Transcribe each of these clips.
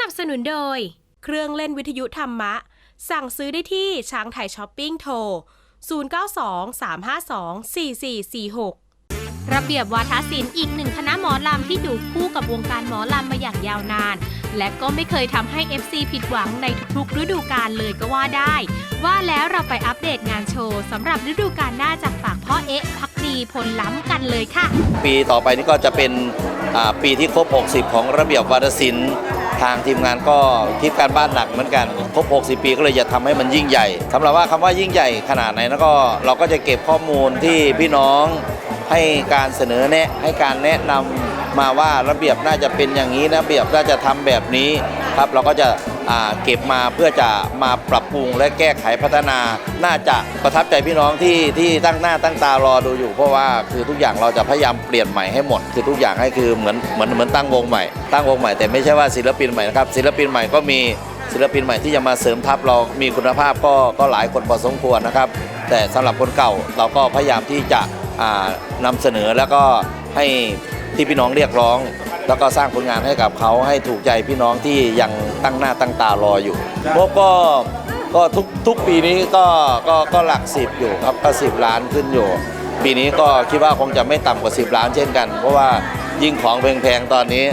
นับสนุนโดย เครื่องเล่นวิทยุธรรมะ สั่งซื้อได้ที่ช้างไทยช้อปปิ้งโทร 0923524446 ระเบียบวาทศิลป์อีกหนึ่งคณะหมอลำที่อยู่คู่กับวงการหมอลำมาอย่างยาวนาน และก็ไม่เคยทำให้ FC ผิดหวังในทุกๆฤดูกาลเลยก็ว่าได้ ว่าแล้วเราไปอัปเดตงานโชว์สำหรับฤดูกาลหน้าจากปากพ่อเอ๊ะพักดีพลล้ำกันเลยค่ะ ปีต่อไปนี่ก็จะเป็นอ่าปีที่ครบ 60 ของระเบียบวารศิลป์ ทางทีมงานก็คิดการบ้านหนักเหมือนกันครบ 60 ปีก็เลยจะทำให้มันยิ่งใหญ่สำหรับว่าคำว่ายิ่งใหญ่ขนาดไหนแล้วก็เราก็จะเก็บข้อมูลที่พี่น้องให้การเสนอแนะให้การแนะนำมาว่าระเบียบน่าจะเป็นอย่างนี้ระเบียบน่าจะทำแบบนี้ครับเราก็จะ เก็บมาเพื่อจะมาปรับปรุงและแก้ไขพัฒนา น่าจะประทับใจพี่น้องที่ที่ตั้งหน้าตั้งตารอดูอยู่ เพราะว่าคือทุกอย่างเราจะพยายามเปลี่ยนใหม่ให้หมด คือทุกอย่างให้คือเหมือนเหมือนเหมือนตั้งวงใหม่ ตั้งวงใหม่แต่ไม่ใช่ว่าศิลปินใหม่นะครับศิลปินใหม่ก็มีศิลปินใหม่ที่จะมาเสริมทัพเรามีคุณภาพก็ก็หลายคนพอสมควรนะครับ แต่สำหรับคนเก่าเราก็พยายามที่จะอ่านำเสนอแล้วก็ให้ที่พี่น้องเรียกร้อง แล้วก็สร้างผลงานให้กับเขาให้ถูกใจพี่น้องที่ยังตั้งหน้าตั้งตารออยู่พวกก็ก็ทุกทุกปีนี้ก็ก็ก็หลักสิบอยู่ครับก็สิบล้านขึ้นอยู่ ปีนี้ก็คิดว่าคงจะไม่ต่ำกว่า 10 ล้านเช่นกัน เพราะว่ายิ่งของแพงๆตอนนี้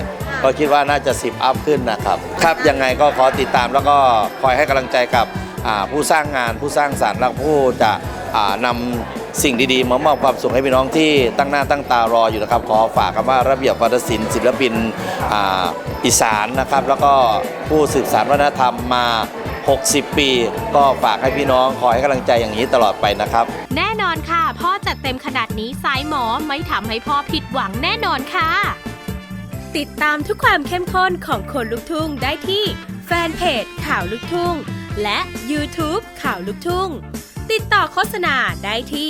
ก็คิดว่าน่าจะ 10 อัพขึ้นนะครับ ครับยังไงก็ขอติดตามแล้วก็คอยให้กำลังใจกับอ่าผู้สร้างงานผู้สร้างสรรค์และผู้จะอ่านำ สิ่งดีๆมามอบความสุขให้พี่น้องที่ตั้งหน้าตั้งตารออยู่นะครับ ขอฝากคำว่าระเบียบวัฒนศิลป์ศิลปินอ่าอีสานนะครับ แล้วก็ผู้สืบสานวัฒนธรรมมา 60 ปี ก็ฝากให้พี่น้องคอยให้กำลังใจอย่างนี้ตลอดไปนะครับ แน่นอนค่ะ พ่อจัดเต็มขนาดนี้สายหมอไม่ทำให้พ่อผิดหวังแน่นอนค่ะ ติดตามทุกความเข้มข้นของคนลุกทุ่งได้ที่แฟนเพจข่าวลุกทุ่ง และ YouTube ข่าวลุกทุ่ง ติดต่อโฆษณาได้ที่